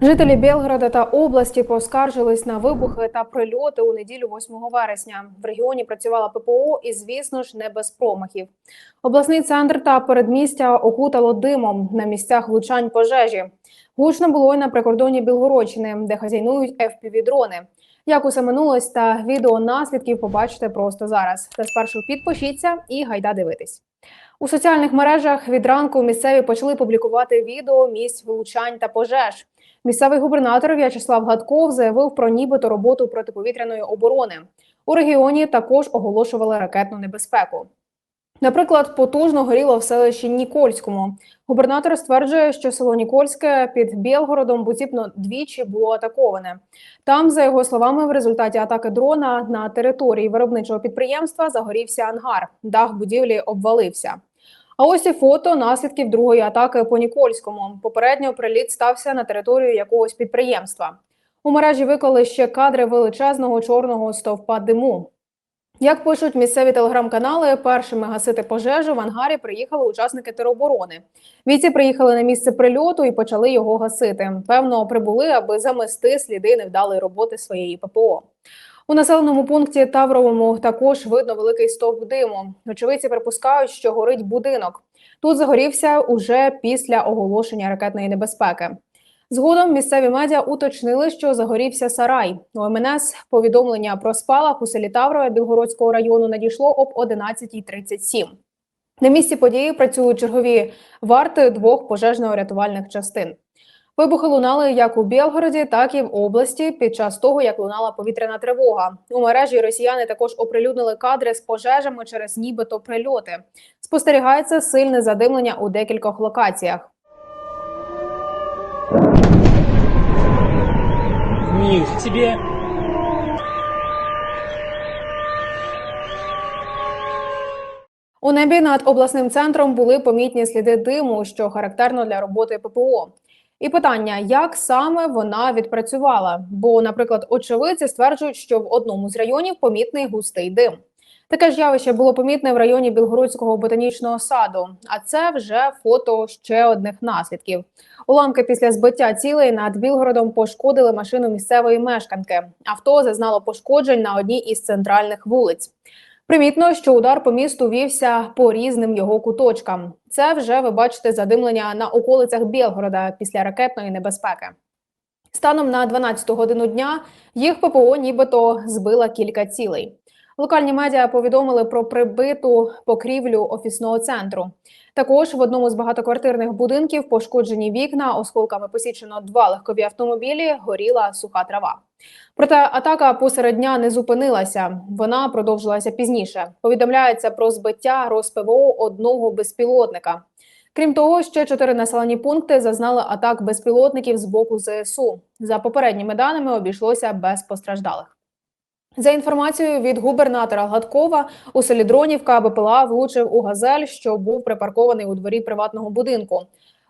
Жителі Білгорода та області поскаржились на вибухи та прильоти у неділю 8 вересня. В регіоні працювала ППО і, звісно ж, не без промахів. Обласний центр та передмістя окутало димом на місцях влучань пожежі. Гучно було й на прикордоні Білгородщини, де хазяйнують FPV-дрони. Як усе минулось та відео наслідків побачите просто зараз. Та спершу підпишіться і гайда дивитись. У соціальних мережах від ранку місцеві почали публікувати відео місць влучань та пожеж. Місцевий губернатор В'ячеслав Гладков заявив про нібито роботу протиповітряної оборони. У регіоні також оголошували ракетну небезпеку. Наприклад, потужно горіло в селищі Нікольському. Губернатор стверджує, що село Нікольське під Білгородом буціпно двічі було атаковане. Там, за його словами, в результаті атаки дрона на території виробничого підприємства загорівся ангар. Дах будівлі обвалився. А ось і фото наслідків другої атаки по Нікольському. Попередньо приліт стався на територію якогось підприємства. У мережі виклали ще кадри величезного чорного стовпа диму. Як пишуть місцеві телеграм-канали, першими гасити пожежу в ангарі приїхали учасники тероборони. Бійці приїхали на місце прильоту і почали його гасити. Певно, прибули, аби замести сліди невдалої роботи своєї ППО. У населеному пункті Тавровому також видно великий стовп диму. Очевидці припускають, що горить будинок. Тут загорівся уже після оголошення ракетної небезпеки. Згодом місцеві медіа уточнили, що загорівся сарай. У МНС повідомлення про спалах у селі Таврове Білгородського району надійшло об 11.37. На місці події працюють чергові варти двох пожежно-рятувальних частин. Вибухи лунали як у Білгороді, так і в області під час того, як лунала повітряна тривога. У мережі росіяни також оприлюднили кадри з пожежами через нібито прильоти. Спостерігається сильне задимлення у декількох локаціях. Них тебе. У небі над обласним центром були помітні сліди диму, що характерно для роботи ППО. І питання, як саме вона відпрацювала? Бо, наприклад, очевидці стверджують, що в одному з районів помітний густий дим. Таке ж явище було помітне в районі Білгородського ботанічного саду. А це вже фото ще одних наслідків. Уламки після збиття цілей над Білгородом пошкодили машину місцевої мешканки. Авто зазнало пошкоджень на одній із центральних вулиць. Примітно, що удар по місту вівся по різним його куточкам. Це вже ви бачите задимлення на околицях Білгорода після ракетної небезпеки. Станом на 12 годину дня їх ППО нібито збила кілька цілей. Локальні медіа повідомили про прибиту покрівлю офісного центру. Також в одному з багатоквартирних будинків пошкоджені вікна, осколками посічено два легкові автомобілі, горіла суха трава. Проте атака посеред дня не зупинилася. Вона продовжилася пізніше. Повідомляється про збиття РосПВО одного безпілотника. Крім того, ще чотири населені пункти зазнали атак безпілотників з боку ЗСУ. За попередніми даними обійшлося без постраждалих. За інформацією від губернатора Гладкова, у селі Дронівка БПЛА влучив у газель, що був припаркований у дворі приватного будинку.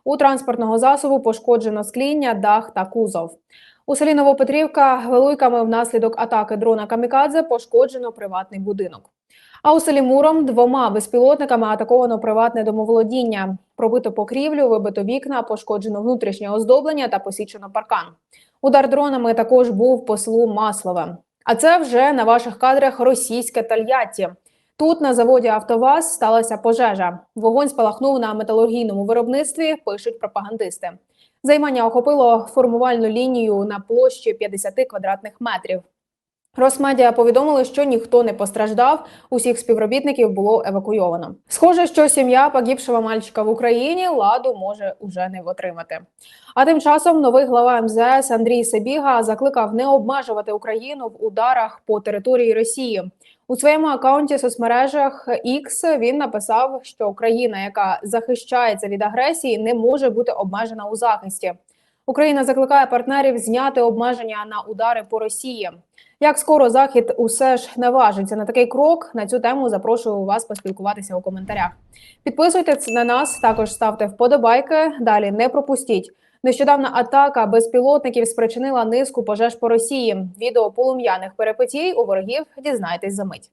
У транспортного засобу пошкоджено скління, дах та кузов. У селі Новопетрівка великами внаслідок атаки дрона Камікадзе пошкоджено приватний будинок. А у селі Муром двома безпілотниками атаковано приватне домоволодіння. Пробито покрівлю, вибито вікна, пошкоджено внутрішнє оздоблення та посічено паркан. Удар дронами також був по селу Маслове. А це вже на ваших кадрах російське Тольятті. Тут на заводі Автоваз сталася пожежа. Вогонь спалахнув на металургійному виробництві. Пишуть пропагандисти. Займання охопило формувальну лінію на площі 50 квадратних метрів. Росмедіа повідомили, що ніхто не постраждав. Усіх співробітників було евакуйовано. Схоже, що сім'я погибшого мальчика в Україні ладу може уже не отримати. А тим часом новий глава МЗС Андрій Себіга закликав не обмежувати Україну в ударах по території Росії. У своєму акаунті соцмережах X він написав, що Україна, яка захищається від агресії, не може бути обмежена у захисті. Україна закликає партнерів зняти обмеження на удари по Росії. Як скоро захід усе ж наважиться на такий крок? На цю тему запрошую вас поспілкуватися у коментарях. Підписуйтесь на нас, також ставте вподобайки. Далі не пропустіть. Нещодавна атака безпілотників спричинила низку пожеж по Росії. Відео полум'яних перепитій у ворогів дізнайтесь за мить.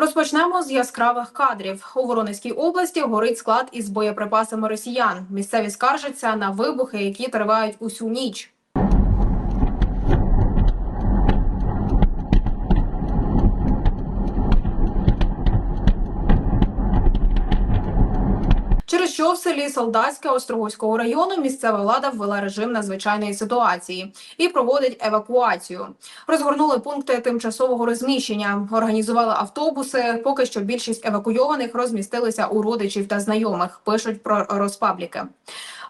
Розпочнемо з яскравих кадрів. У Воронезькій області горить склад із боєприпасами росіян. Місцеві скаржаться на вибухи, які тривають усю ніч. Через що в селі Солдатське Острогоського району місцева влада ввела режим надзвичайної ситуації і проводить евакуацію. Розгорнули пункти тимчасового розміщення, організували автобуси. Поки що більшість евакуйованих розмістилися у родичів та знайомих. Пишуть про розпабліки.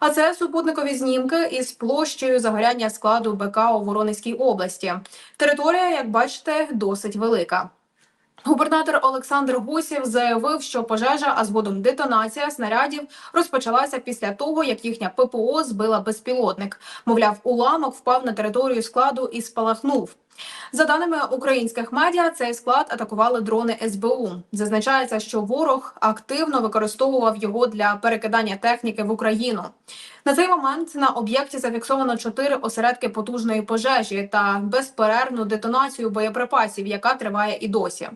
А це супутникові знімки із площею загоряння складу БК у Воронезькій області. Територія, як бачите, досить велика. Губернатор Олександр Гусів заявив, що пожежа, а згодом детонація снарядів розпочалася після того, як їхня ППО збила безпілотник. Мовляв, уламок впав на територію складу і спалахнув. За даними українських медіа, цей склад атакували дрони СБУ. Зазначається, що ворог активно використовував його для перекидання техніки в Україну. На цей момент на об'єкті зафіксовано чотири осередки потужної пожежі та безперервну детонацію боєприпасів, яка триває і досі.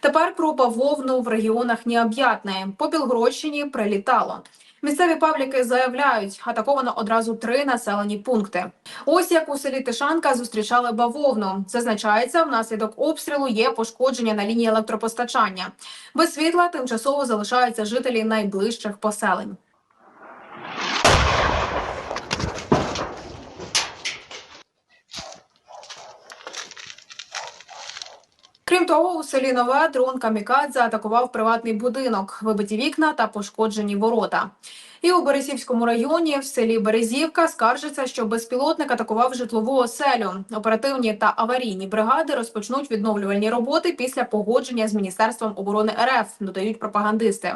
Тепер про бавовну в регіонах Необ'ятне. По Білгородщині прилітало. Місцеві пабліки заявляють, атаковано одразу три населені пункти. Ось як у селі Тишанка зустрічали бавовну. Зазначається, внаслідок обстрілу є пошкодження на лінії електропостачання. Без світла тимчасово залишаються жителі найближчих поселень. Того, у селі Нове дрон Камікадзе атакував приватний будинок, вибиті вікна та пошкоджені ворота. І у Березівському районі в селі Березівка скаржиться, що безпілотник атакував житлову оселю. Оперативні та аварійні бригади розпочнуть відновлювальні роботи після погодження з міністерством оборони РФ. Додають пропагандисти.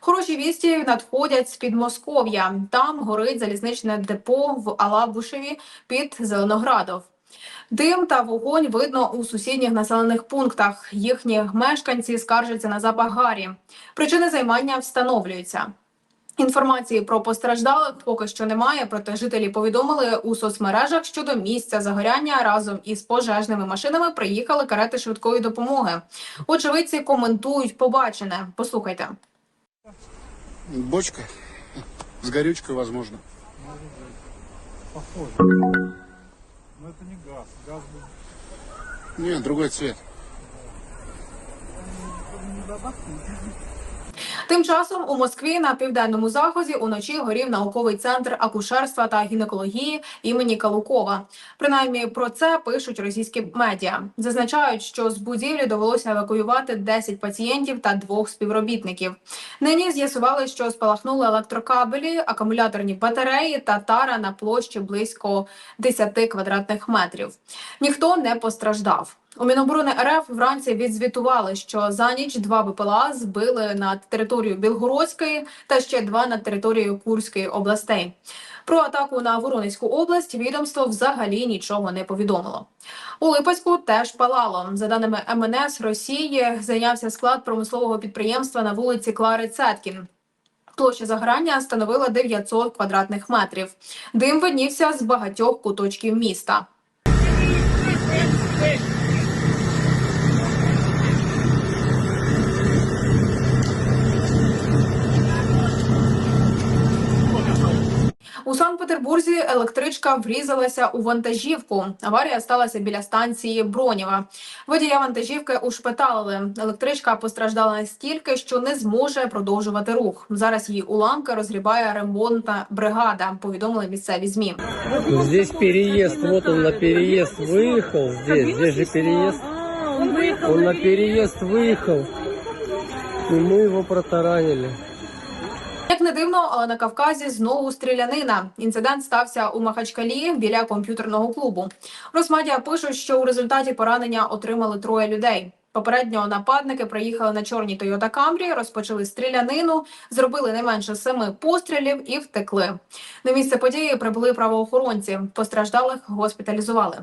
Хороші вісті надходять з під Москов'я. Там горить залізничне депо в Алабушеві під Зеленоградов. Дим та вогонь видно у сусідніх населених пунктах. Їхні мешканці скаржаться на запах гарі. Причини займання встановлюються. Інформації про постраждалих поки що немає, проте жителі повідомили у соцмережах, що до місця загоряння разом із пожежними машинами приїхали карети швидкої допомоги. Очевидці коментують побачене. Послухайте. Бочка с горючкой, возможно. Похоже. Но это не газ. Газ был Нет, другой цвет. Тим часом у Москві на південному заході уночі горів науковий центр акушерства та гінекології імені Калукова. Принаймні про це пишуть російські медіа. Зазначають, що з будівлі довелося евакуювати 10 пацієнтів та двох співробітників. Нині з'ясували, що спалахнули електрокабелі, акумуляторні батареї та тара на площі близько 10 квадратних метрів. Ніхто не постраждав. У Міноборони РФ вранці відзвітували, що за ніч два БПЛА збили над територією Білгородської та ще два над територією Курської областей. Про атаку на Воронезьку область відомство взагалі нічого не повідомило. У Липецьку теж палало. За даними МНС Росії, зайнявся склад промислового підприємства на вулиці Клари Цеткін. Площа загорання становила 900 квадратних метрів. Дим виднівся з багатьох куточків міста. У Санкт-Петербурзі електричка врізалася у вантажівку. Аварія сталася біля станції Бронєва. Водія вантажівки ушпиталили. Електричка постраждала настільки, що не зможе продовжувати рух. Зараз її уламки розгрібає ремонтна бригада. Повідомили місцеві змі. Здесь переезд, вот он на переезд выехал, здесь, здесь же переезд. Он выехал. Он на переезд выехал, и мы его протаранили. Не дивно, але на Кавказі знову стрілянина. Інцидент стався у Махачкалі біля комп'ютерного клубу. Росмадія пишуть, що у результаті поранення отримали троє людей. Попередньо нападники приїхали на чорній Toyota Camry, розпочали стрілянину, зробили не менше семи пострілів і втекли. На місце події прибули правоохоронці. Постраждалих госпіталізували.